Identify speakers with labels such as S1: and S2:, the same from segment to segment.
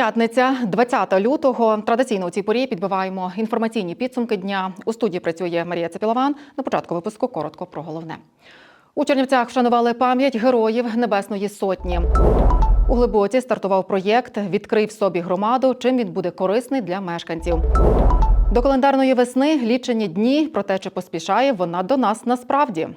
S1: П'ятниця, 20 лютого. Традиційно у цій порі підбиваємо інформаційні підсумки дня. У студії працює Марія Цепілован. На початку випуску коротко про головне. У Чернівцях вшанували пам'ять героїв Небесної Сотні. У Глибоці стартував проєкт Відкрив собі громаду. Чим він буде корисний для мешканців. До календарної весни лічені дні. Проте чи поспішає вона до нас насправді.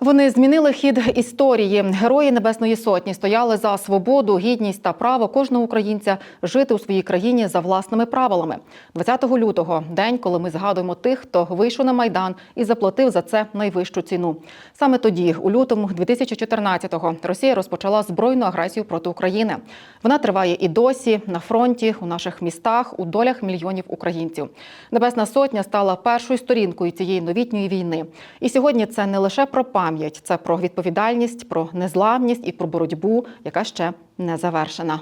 S1: Вони змінили хід історії. Герої Небесної Сотні стояли за свободу, гідність та право кожного українця жити у своїй країні за власними правилами. 20 лютого день, коли ми згадуємо тих, хто вийшов на майдан і заплатив за це найвищу ціну. Саме тоді, у лютому 2014-го, Росія розпочала збройну агресію проти України. Вона триває і досі на фронті, у наших містах, у долях мільйонів українців. Небесна Сотня стала першою сторінкою цієї новітньої війни. І сьогодні це не лише про пам'ять, це про відповідальність, про незламність і про боротьбу, яка ще не завершена.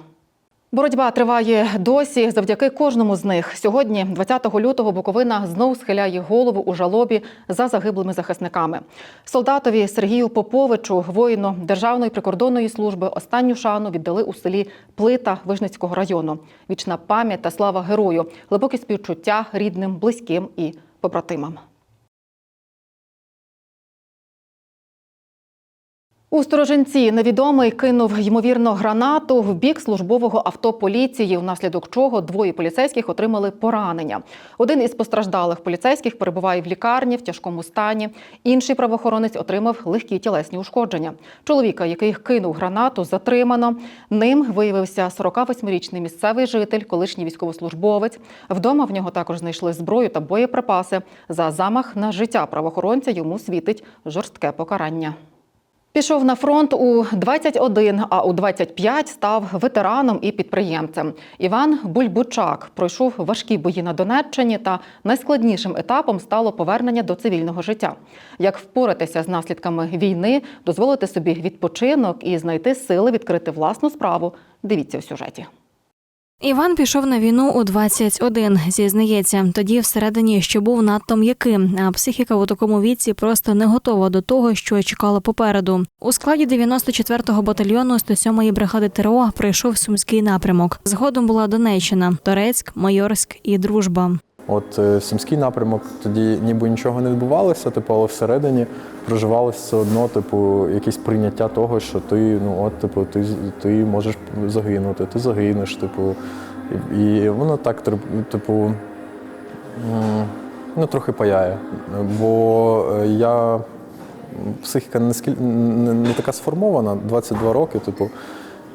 S1: Боротьба триває досі завдяки кожному з них. Сьогодні, 20 лютого, Буковина знов схиляє голову у жалобі за загиблими захисниками. Солдатові Сергію Поповичу, воїну Державної прикордонної служби, останню шану віддали у селі Плита Вижницького району. Вічна пам'ять та слава герою, глибокі співчуття рідним, близьким і побратимам. У сторожинці невідомий кинув ймовірно гранату в бік службового авто поліції, внаслідок чого двоє поліцейських отримали поранення. Один із постраждалих поліцейських перебуває в лікарні в тяжкому стані. Інший правоохоронець отримав легкі тілесні ушкодження. Чоловіка, який кинув гранату, затримано. Ним виявився 48-річний місцевий житель, колишній військовослужбовець. Вдома в нього також знайшли зброю та боєприпаси. За замах на життя правоохоронця йому світить жорстке покарання. Пішов на фронт у 21, а у 25 став ветераном і підприємцем. Іван Бульбучак пройшов важкі бої на Донеччині, та найскладнішим етапом стало повернення до цивільного життя. Як впоратися з наслідками війни, дозволити собі відпочинок і знайти сили відкрити власну справу. Дивіться в сюжеті.
S2: Іван пішов на війну у 21, зізнається. Тоді всередині ще був надто м'яким, а психіка у такому віці просто не готова до того, що чекала попереду. У складі 94-го батальйону 107-ї бригади ТРО прийшов сумський напрямок. Згодом була Донеччина, Торецьк, Майорськ і Дружба.
S3: От е, Сумський напрямок тоді ніби нічого не відбувалося, типу, але всередині проживалося все одно, типу, якесь прийняття того, що ти, ну от, типу, ти, ти можеш загинути, ти загинеш, типу. І, і воно так, типу, ну, трохи паяє. Бо е, я психіка не, не, не така сформована, 22 роки, типу,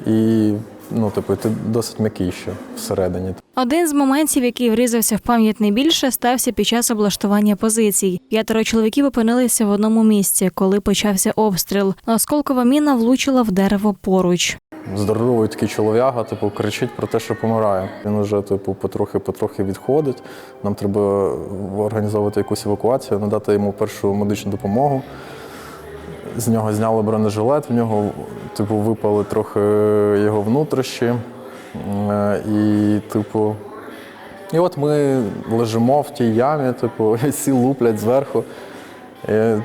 S3: і ну, типу, ти досить м'який ще всередині.
S2: Один з моментів, який врізався в пам'ять найбільше, стався під час облаштування позицій. П'ятеро чоловіків опинилися в одному місці, коли почався обстріл. Осколкова міна влучила в дерево поруч.
S3: Здоровий такий чолов'яга, типу, кричить про те, що помирає. Він уже, типу, потрохи-потрохи відходить. Нам треба організовувати якусь евакуацію, надати йому першу медичну допомогу. З нього зняли бронежилет, в нього, типу, випали трохи його внутрішні. Е, І, типу, і от ми лежимо в тій ямі, типу, всі луплять зверху. І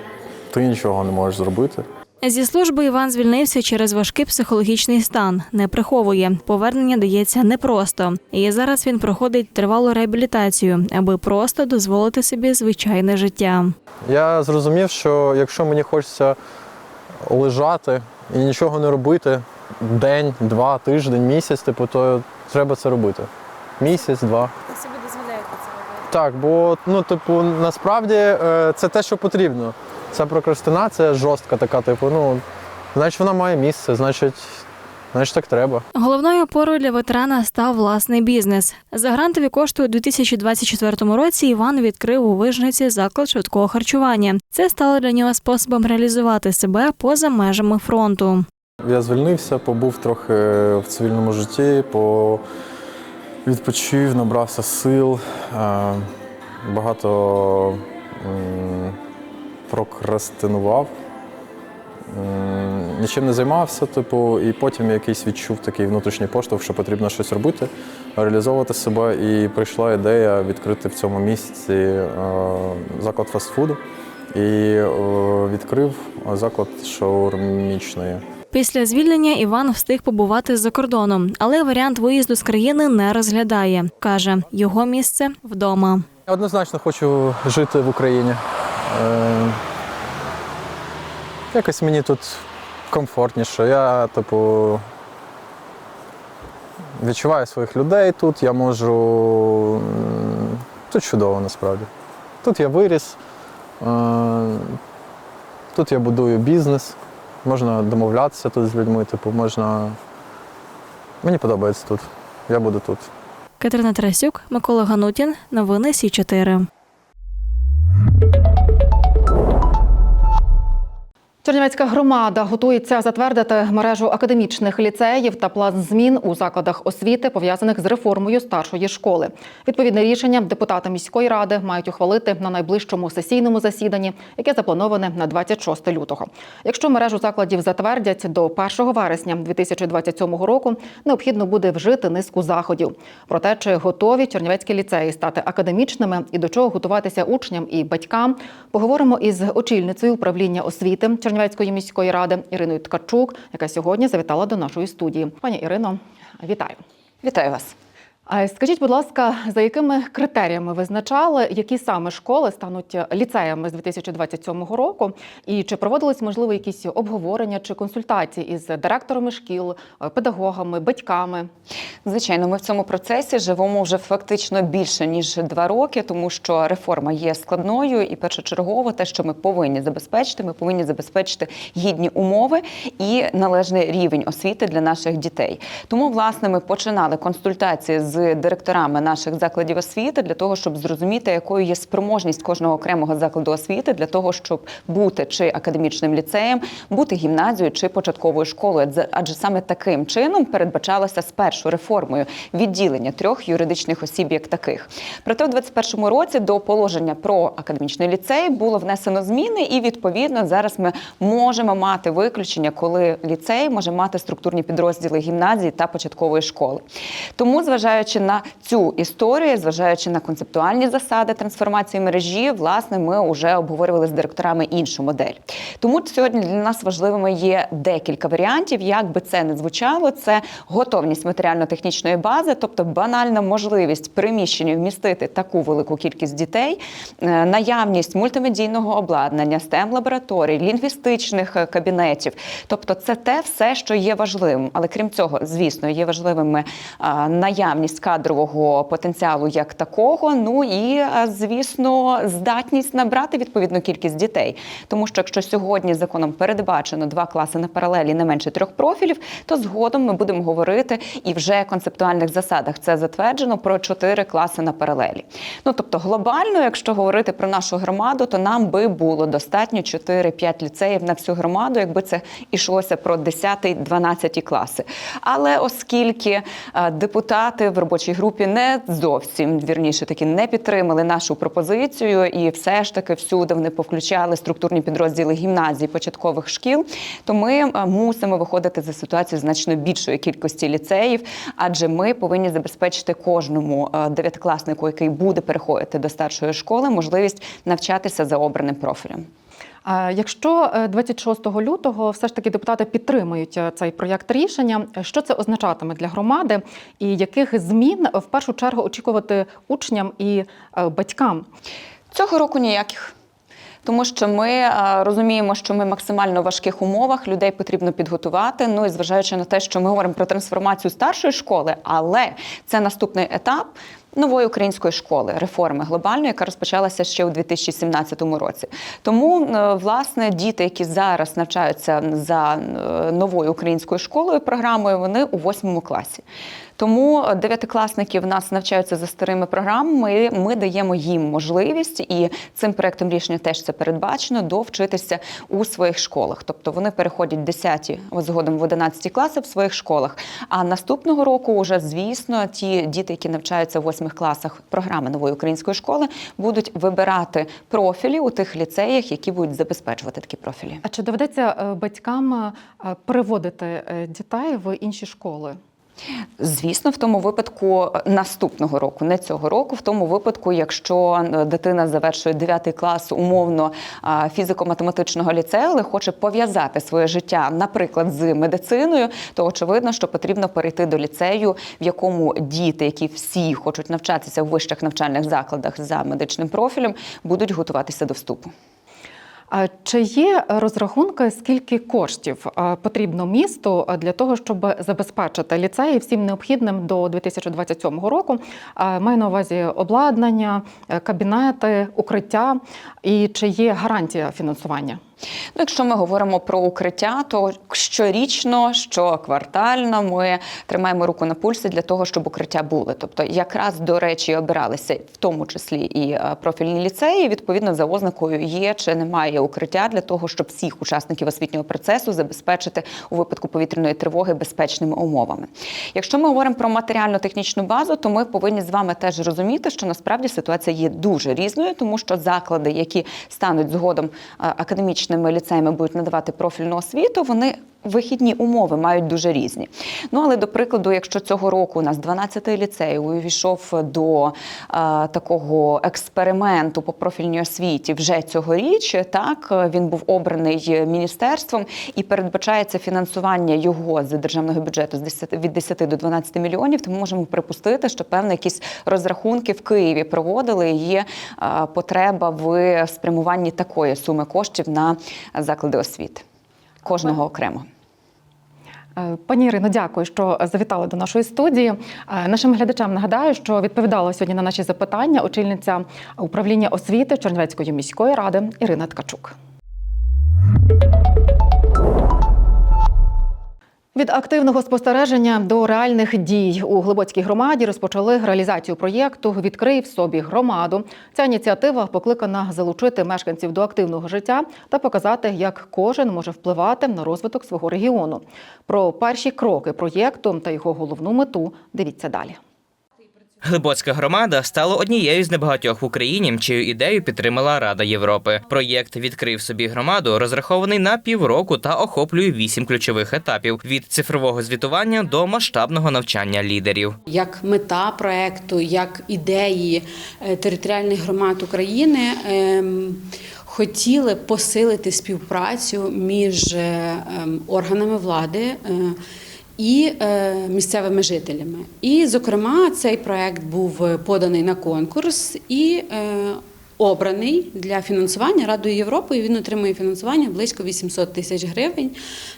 S3: ти нічого не можеш зробити.
S2: Зі служби Іван звільнився через важкий психологічний стан. Не приховує. Повернення дається непросто. І зараз він проходить тривалу реабілітацію, аби просто дозволити собі звичайне життя.
S3: Я зрозумів, що якщо мені хочеться лежати і нічого не робити день, два, тиждень, місяць, типу, то треба це робити. Місяць, два.
S2: Ви собі дозволяєте це робити?
S3: Так, бо ну, типу, насправді е, це те, що потрібно. Ця прокрастинація жорстка така, типу, ну, значить, вона має місце, значить, значить так треба.
S2: Головною опорою для ветерана став власний бізнес. За грантові кошти у 2024 році Іван відкрив у Вижниці заклад швидкого харчування. Це стало для нього способом реалізувати себе поза межами фронту.
S3: Я звільнився, побув трохи в цивільному житті, по... відпочив, набрався сил, е, багато прокрастинував, нічим не займався, типу, і потім якийсь відчув такий внутрішній поштовх, що потрібно щось робити, реалізовувати себе. І прийшла ідея відкрити в цьому місці е, заклад фастфуду. І е, відкрив заклад шаурмічної.
S2: Після звільнення Іван встиг побувати за кордоном, але варіант виїзду з країни не розглядає. каже, його місце вдома.
S3: Я однозначно хочу жити в Україні. Е, якось мені тут комфортніше. Я, типу, відчуваю своїх людей тут, я можу. Тут чудово насправді. Тут я виріс, е, тут я будую бізнес, можна домовлятися тут з людьми, типу, можна. Мені подобається тут. Я буду тут.
S2: Катерина Тарасюк, Микола Ганутін. Новини Сі 4
S1: Чернівецька громада готується затвердити мережу академічних ліцеїв та план змін у закладах освіти, пов'язаних з реформою старшої школи. Відповідне рішення депутати міської ради мають ухвалити на найближчому сесійному засіданні, яке заплановане на 26 лютого. Якщо мережу закладів затвердять до 1 вересня 2027 року, необхідно буде вжити низку заходів. Про те, чи готові чернівецькі ліцеї стати академічними і до чого готуватися учням і батькам, поговоримо із очільницею управління освіти Чернівецької міської ради Іриною Ткачук, яка сьогодні завітала до нашої студії. Пані Ірино, вітаю.
S4: Вітаю вас.
S1: А Скажіть, будь ласка, за якими критеріями визначали, які саме школи стануть ліцеями з 2027 року? І чи проводились можливо якісь обговорення чи консультації із директорами шкіл, педагогами, батьками?
S4: Звичайно, ми в цьому процесі живемо вже фактично більше ніж два роки, тому що реформа є складною і першочергово те, що ми повинні забезпечити, ми повинні забезпечити гідні умови і належний рівень освіти для наших дітей. Тому, власне, ми починали консультації з директорами наших закладів освіти для того, щоб зрозуміти, якою є спроможність кожного окремого закладу освіти для того, щоб бути чи академічним ліцеєм, бути гімназією чи початковою школою. Адже- саме таким чином передбачалося спершу реформою відділення трьох юридичних осіб як таких. Проте у 2021 році до положення про академічний ліцей було внесено зміни, і відповідно зараз ми можемо мати виключення, коли ліцей може мати структурні підрозділи гімназії та початкової школи. Тому, зважаючи на цю історію, зважаючи на концептуальні засади трансформації мережі, власне, ми вже обговорювали з директорами іншу модель. Тому сьогодні для нас важливими є декілька варіантів, як би це не звучало. Це готовність матеріально-технічної бази, тобто банальна можливість приміщення вмістити таку велику кількість дітей, е, наявність мультимедійного обладнання, stem лабораторій, лінгвістичних е, кабінетів. Тобто, це те все, що є важливим. Але крім цього, звісно, є важливими а, наявність кадрового потенціалу як такого. Ну і звісно, здатність набрати відповідну кількість дітей. Тому що якщо сьогодні законом передбачено два класи на паралелі не менше трьох профілів, то згодом ми будемо говорити і вже концептуальних засадах це затверджено про чотири класи на паралелі. Ну тобто, глобально, якщо говорити про нашу громаду, то нам би було достатньо 4-5 ліцеїв на всю громаду, якби це йшлося про 10-12 класи. Але оскільки е, депутати в робочій групі не зовсім вірніше таки не підтримали нашу пропозицію, і все ж таки всюди вони повключали структурні підрозділи гімназій, початкових шкіл, то ми е, мусимо виходити за ситуацію значно більшої кількості ліцеїв, адже ми повинні забезпечити кожному е, дев'ятикласнику, який буде переходити до старшої школи, можливість навчатися за обраним профілем.
S1: Якщо е, 26 лютого все ж таки депутати підтримують е, цей проєкт рішення, що це означатиме для громади, і яких змін в першу чергу очікувати учням і е, батькам?
S4: Цього року ніяких. Тому що ми е, розуміємо, що ми в максимально важких умовах людей потрібно підготувати. Ну і зважаючи на те, що ми говоримо про трансформацію старшої школи, але це наступний етап. Нової української школи реформи глобальної, яка розпочалася ще у 2017 році. Тому е, власне діти, які зараз навчаються за е, новою українською школою програмою, вони у восьмому класі. Тому е, дев'ятикласники в нас навчаються за старими програмами. Ми даємо їм можливість, і цим проектом рішення теж це передбачено довчитися у своїх школах. Тобто вони переходять 10, от згодом в 11 класи в своїх школах. А наступного року, вже звісно, ті діти, які навчаються в восьмих класах програми нової української школи, будуть вибирати профілі у тих ліцеях, які будуть забезпечувати такі профілі.
S1: А чи доведеться е, батькам е, переводити дітей в інші школи?
S4: Звісно, в тому випадку е, наступного року, не цього року, в тому випадку, якщо е, дитина завершує 9 клас умовно фізико-математичного ліцею, але хоче пов'язати своє життя, наприклад, з медициною, то очевидно, що потрібно перейти до ліцею, в якому діти, які всі хочуть навчатися в вищих навчальних закладах за медичним профілем, будуть готуватися до вступу.
S1: Чи є розрахунки, скільки коштів потрібно місту для того, щоб забезпечити ліцеї всім необхідним до 2027 року? Маю на увазі обладнання, е, кабінети, укриття. І чи є гарантія фінансування?
S4: Ну, якщо ми говоримо про укриття, то щорічно, щоквартально ми тримаємо руку на пульсі для того, щоб укриття були. Тобто, якраз до речі, обиралися в тому числі і е, профільні ліцеї. Відповідно, за ознакою є чи немає укриття для того, щоб всіх учасників освітнього процесу забезпечити у випадку повітряної тривоги безпечними умовами. Якщо ми говоримо про матеріально-технічну базу, то ми повинні з вами теж розуміти, що насправді ситуація є дуже різною, тому що заклади, які стануть згодом е, академічними ліцеями, будуть надавати профільну освіту, вони Вихідні умови мають дуже різні. Ну але до прикладу, якщо цього року у нас 12-й ліцей увійшов до а, такого експерименту по профільній освіті вже цьогоріч, так він був обраний міністерством і передбачається фінансування його з державного бюджету з 10, від 10 до 12 мільйонів. Тому можемо припустити, що певно якісь розрахунки в Києві проводили. і Є а, потреба в спрямуванні такої суми коштів на заклади освіти. Кожного окремо.
S1: Е, Пані Ірино, дякую, що завітали до нашої студії. Е, Нашим глядачам нагадаю, що відповідала сьогодні на наші запитання очільниця управління освіти Чернівецької міської ради Ірина Ткачук. Від активного спостереження до реальних дій у Глибоцькій громаді розпочали реалізацію проєкту Відкрий в собі громаду. Ця ініціатива покликана залучити мешканців до активного життя та показати, як кожен може впливати на розвиток свого регіону. Про перші кроки проєкту та його головну мету дивіться далі.
S5: Глибоцька громада стала однією з небагатьох в Україні, чию ідею підтримала Рада Європи. Проєкт відкрив собі громаду, розрахований на півроку та охоплює вісім ключових етапів: від цифрового звітування до масштабного навчання лідерів.
S6: як мета проекту, як ідеї е, територіальних громад України. ем, Хотіли посилити співпрацю між е, ем, органами влади е, і е, місцевими жителями. І, зокрема, цей проект був поданий на конкурс і е, обраний для фінансування Радою Європи. І він отримує фінансування близько 800 тисяч гривень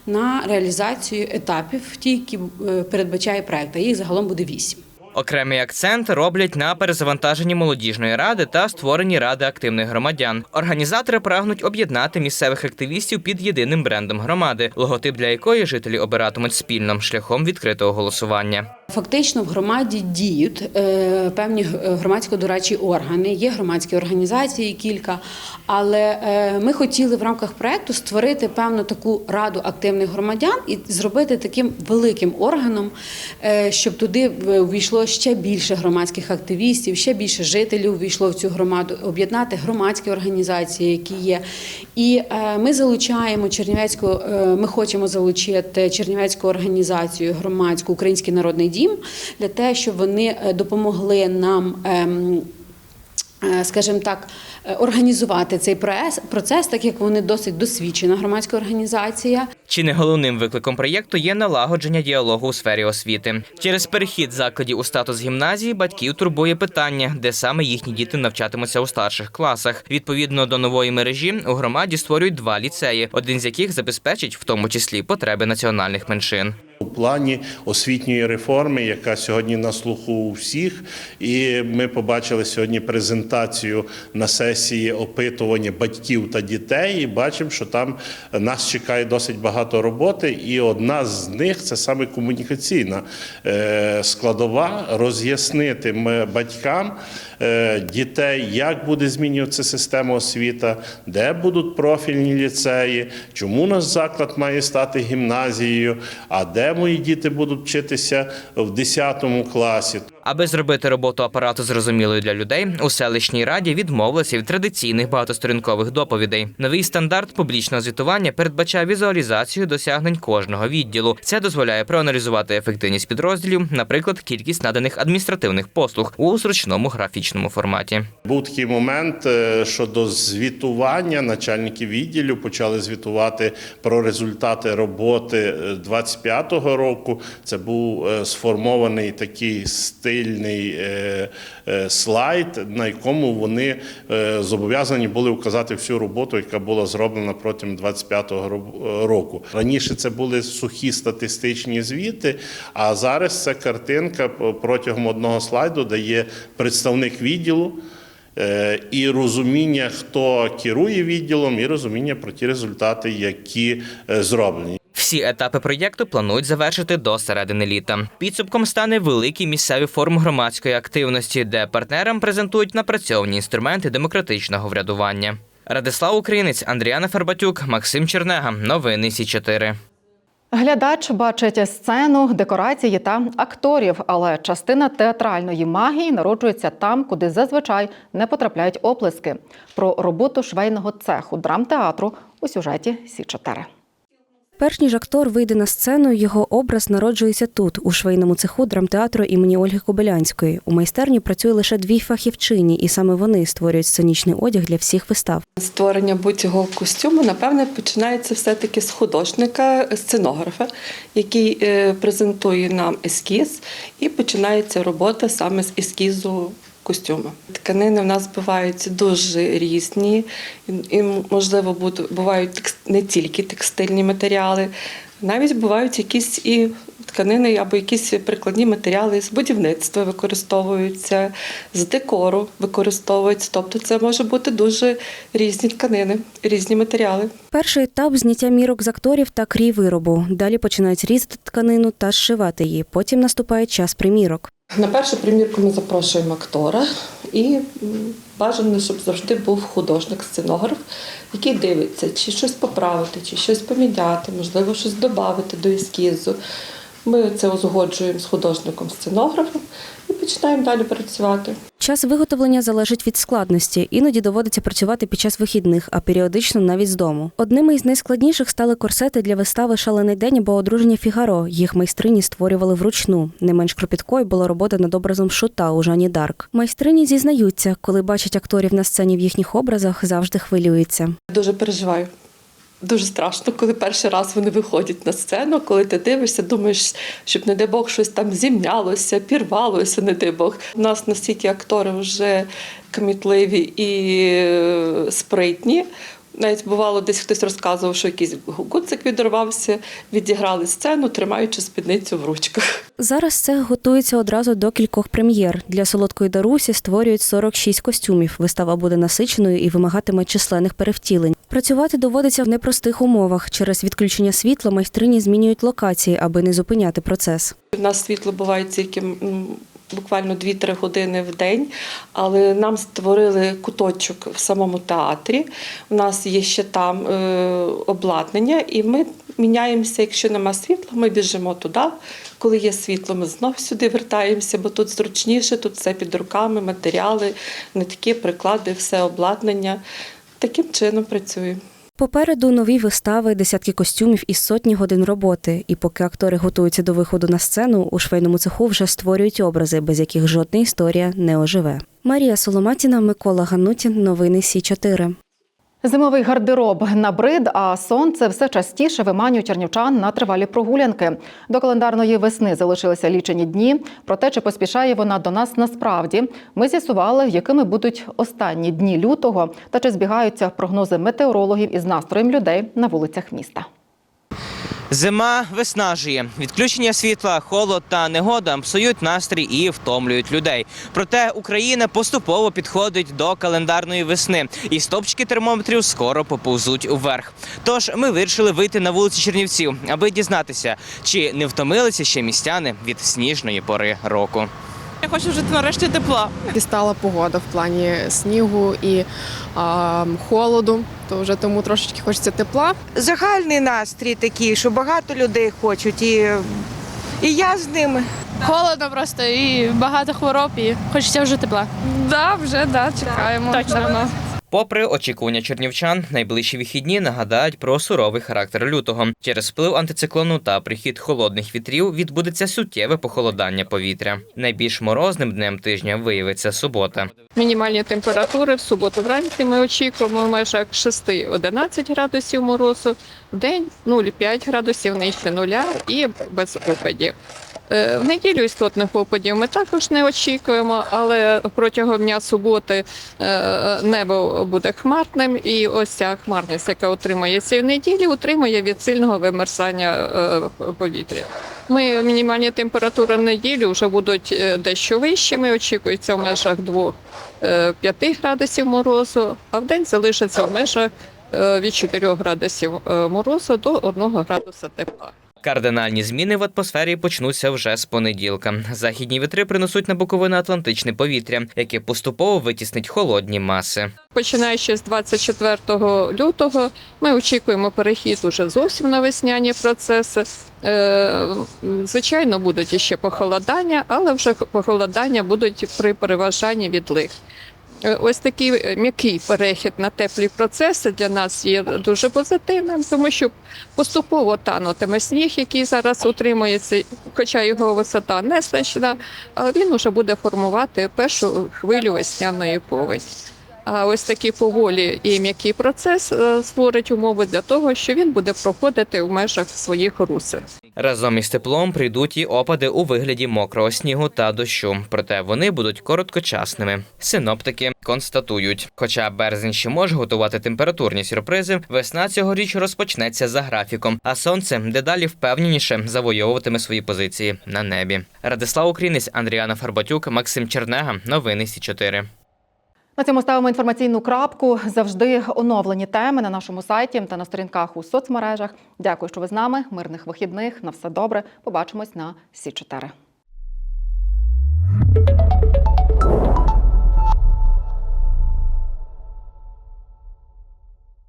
S6: на реалізацію етапів, ті, які е, передбачає проект. А їх загалом буде вісім.
S5: Окремий акцент роблять на перезавантаженні молодіжної ради та створенні ради активних громадян. Організатори прагнуть об'єднати місцевих активістів під єдиним брендом громади, логотип для якої жителі обиратимуть спільно шляхом відкритого голосування.
S6: Фактично в громаді діють е, певні громадсько-дорадчі органи, є громадські організації кілька, але е, ми хотіли в рамках проекту створити певну таку раду активних громадян і зробити таким великим органом, е, щоб туди в- ще більше громадських активістів, ще більше жителів війшло в цю громаду, об'єднати громадські організації, які є. І е, ми залучаємо Чернівецьку, е, ми хочемо залучити Чернівецьку організацію громадську Український народний дім для того, щоб вони е, допомогли нам. Е, Скажімо так, е, організувати цей процес, так як вони досить досвідчена громадська організація.
S5: Чи не головним викликом проєкту є налагодження діалогу у сфері освіти? Через перехід закладів у статус гімназії батьків турбує питання, де саме їхні діти навчатимуться у старших класах. Відповідно до нової мережі у громаді створюють два ліцеї, один з яких забезпечить в тому числі потреби національних меншин.
S7: У плані освітньої реформи, яка сьогодні на слуху у всіх, і ми побачили сьогодні презентацію на сесії опитування батьків та дітей. І бачимо, що там нас чекає досить багато роботи, і одна з них це саме комунікаційна е, складова роз'яснити батькам е, дітей, як буде змінюватися система освіти, де будуть профільні ліцеї, чому наш заклад має стати гімназією, а де мої діти будуть вчитися в 10 класі.
S5: Аби зробити роботу апарату зрозумілою для людей, у селищній раді відмовилися від традиційних багатосторінкових доповідей. Новий стандарт публічного звітування передбачає візуалізацію досягнень кожного відділу. Це дозволяє проаналізувати ефективність підрозділів, наприклад, кількість наданих адміністративних послуг у зручному графічному форматі.
S7: Був такий момент е, щодо звітування. Начальники відділів почали звітувати про результати роботи е, 25-го року. Це був е, сформований такий стильний е, е, слайд, на якому вони е, зобов'язані були вказати всю роботу, яка була зроблена протягом 25-го року. Раніше це були сухі статистичні звіти, а зараз це картинка протягом одного слайду, де є представник відділу. І розуміння, хто керує відділом, і розуміння про ті результати, які зроблені.
S5: Всі етапи проєкту планують завершити до середини літа. Підсумком стане великий місцевий форум громадської активності, де партнерам презентують напрацьовані інструменти демократичного врядування. Радислав Українець, Андріана Фербатюк, Максим Чернега. Новини Сі 4
S1: Глядач бачить сцену, декорації та акторів, але частина театральної магії народжується там, куди зазвичай не потрапляють оплески. Про роботу швейного цеху драмтеатру у сюжеті Сі 4
S8: Перш ніж актор вийде на сцену, його образ народжується тут, у швейному цеху драмтеатру імені Ольги Кобилянської. У майстерні працює лише дві фахівчині, і саме вони створюють сценічний одяг для всіх вистав.
S9: Створення будь-якого костюму, напевне, починається все-таки з художника, сценографа, який е, презентує нам ескіз, і починається робота саме з ескізу костюму. Тканини в нас бувають дуже різні, і, можливо, бувають не тільки текстильні матеріали, навіть бувають якісь і тканини або якісь прикладні матеріали з будівництва використовуються, з декору використовуються. Тобто це може бути дуже різні тканини, різні матеріали.
S8: Перший етап зняття мірок з акторів та крій виробу. Далі починають різати тканину та зшивати її. Потім наступає час примірок.
S9: На першу примірку ми запрошуємо актора і бажано, щоб завжди був художник-сценограф, який дивиться, чи щось поправити, чи щось поміняти, можливо, щось додати до ескізу. Ми це узгоджуємо з художником-сценографом і починаємо далі працювати.
S8: Час виготовлення залежить від складності. Іноді доводиться працювати під час вихідних, а періодично навіть з дому. Одними із найскладніших стали корсети для вистави Шалений день або одруження Фігаро. Їх майстрині створювали вручну. Не менш кропіткою була робота над образом шута у Жані Дарк. Майстрині зізнаються, коли бачать акторів на сцені в їхніх образах, завжди хвилюються.
S9: Дуже переживаю. Дуже страшно, коли перший раз вони виходять на сцену, коли ти дивишся, думаєш, щоб, не дай Бог, щось там зімнялося, пірвалося, не дай Бог. У нас настільки актори вже кмітливі і е, спритні. Навіть бувало, десь хтось розказував, що якийсь гуцик відірвався, відіграли сцену, тримаючи спідницю в ручках.
S8: Зараз це готується одразу до кількох прем'єр. Для солодкої Дарусі створюють 46 костюмів. Вистава буде насиченою і вимагатиме численних перевтілень. Працювати доводиться в непростих умовах. Через відключення світла майстрині змінюють локації, аби не зупиняти процес.
S9: У нас світло буває тільки буквально 2-3 години в день, але нам створили куточок в самому театрі. У нас є ще там е, обладнання, і ми міняємося. Якщо нема світла, ми біжимо туди. Коли є світло, ми знов сюди вертаємося, бо тут зручніше, тут все під руками, матеріали, нитки, приклади, все обладнання. Таким чином працюємо.
S8: Попереду нові вистави, десятки костюмів і сотні годин роботи. І поки актори готуються до виходу на сцену, у швейному цеху вже створюють образи, без яких жодна історія не оживе. Марія Соломатіна, Микола Ганутін. Новини Сі 4
S1: Зимовий гардероб набрид, а сонце все частіше виманює чернівчан на тривалі прогулянки. До календарної весни залишилися лічені дні. Про те, чи поспішає вона до нас насправді, ми з'ясували, якими будуть останні дні лютого та чи збігаються прогнози метеорологів із настроєм людей на вулицях міста.
S5: Зима виснажує. Відключення світла, холод та негода псують настрій і втомлюють людей. Проте Україна поступово підходить до календарної весни, і стопчики термометрів скоро поповзуть уверх. Тож ми вирішили вийти на вулиці Чернівців, аби дізнатися, чи не втомилися ще містяни від сніжної пори року.
S10: Я хочу жити нарешті тепла. Дістала погода в плані снігу і а, холоду, то вже тому трошечки хочеться тепла.
S11: загальний настрій такий, що багато людей хочуть, і, і я з ними. Холодно просто і багато хвороб, і хочеться вже тепла. Да, вже да, чекаємо. Точно.
S5: Попри очікування чернівчан, найближчі вихідні нагадають про суровий характер лютого. Через вплив антициклону та прихід холодних вітрів відбудеться суттєве похолодання повітря. Найбільш морозним днем тижня виявиться субота.
S11: Мінімальні температури в суботу вранці ми очікуємо в межах 6-11 градусів морозу, в день 0,5 градусів нижче нуля і без опадів. Е, В неділю істотних опадів ми також не очікуємо, але протягом дня суботи е, небо буде хмарним, і ось ця хмарність, яка утримується в неділі, утримує від сильного вимерзання е, повітря. Ми мінімальні температури в неділю вже будуть дещо вищими, очікується в межах 2-5 градусів морозу, а в день залишиться в межах від 4 градусів морозу до 1 градуса тепла.
S5: Кардинальні зміни в атмосфері почнуться вже з понеділка. Західні вітри принесуть на Буковину Атлантичне повітря, яке поступово витіснить холодні маси.
S11: Починаючи з 24 лютого, ми очікуємо перехід уже зовсім на весняні процеси. Е, Звичайно, будуть іще похолодання, але вже похолодання будуть при переважанні відлиг. Е, Ось такий е, м'який перехід на теплі процеси для нас є дуже позитивним, тому що поступово танутиме сніг, який зараз утримується, хоча його висота не значна, але він вже буде формувати першу хвилю весняної повені. А ось такий поволі і м'який процес е, створить умови для того, що він буде проходити в межах своїх русел.
S5: Разом із теплом прийдуть і опади у вигляді мокрого снігу та дощу, проте вони будуть короткочасними. Синоптики констатують, хоча березень ще може готувати температурні сюрпризи, весна цьогоріч розпочнеться за графіком, а сонце дедалі впевненіше завойовуватиме свої позиції на небі. Радислав Українець, Андріана Фарбатюк, Максим Чернега. Новини Сі 4
S1: На цьому ставимо інформаційну крапку. Завжди оновлені теми на нашому сайті та на сторінках у соцмережах. Дякую, що ви з нами. Мирних вихідних. На все добре. Побачимось на Сі 4